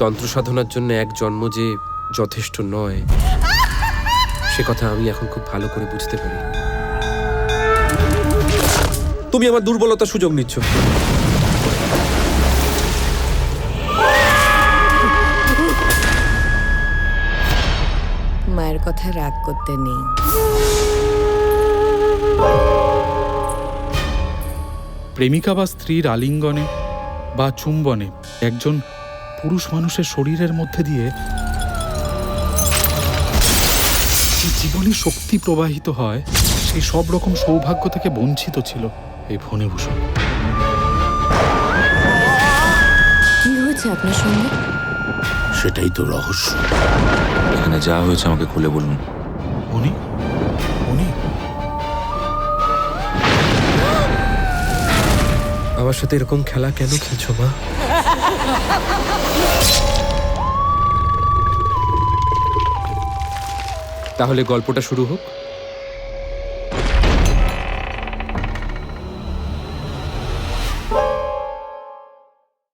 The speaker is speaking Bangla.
তন্ত্র সাধনার জন্য এক জন্ম যে যথেষ্ট নয় সে কথা আমি এখন খুব ভালো করে বুঝতে পারি। তুমি আমার দুর্বলতা সুযোগ নিচ্ছ। মায়ের কথা রাগ করতে নেই। প্রেমিকা বা স্ত্রীর আলিঙ্গনে বা চুম্বনে একজন পুরুষ মানুষের শরীরের মধ্যে দিয়ে জীবনী শক্তি প্রবাহিত হয় সেই সব রকম সৌভাগ্য থেকে বঞ্চিত ছিল এই ফণিভূষণ কি হয়েছে আপনার সঙ্গে? সেটাই তো রহস্য। এখানে যা হয়েছে আমাকে খুলে বলুন। উনি? উনি? আমার সাথে এরকম খেলা কেন খেলছো মা? তাহলে গল্পটা শুরু হোক।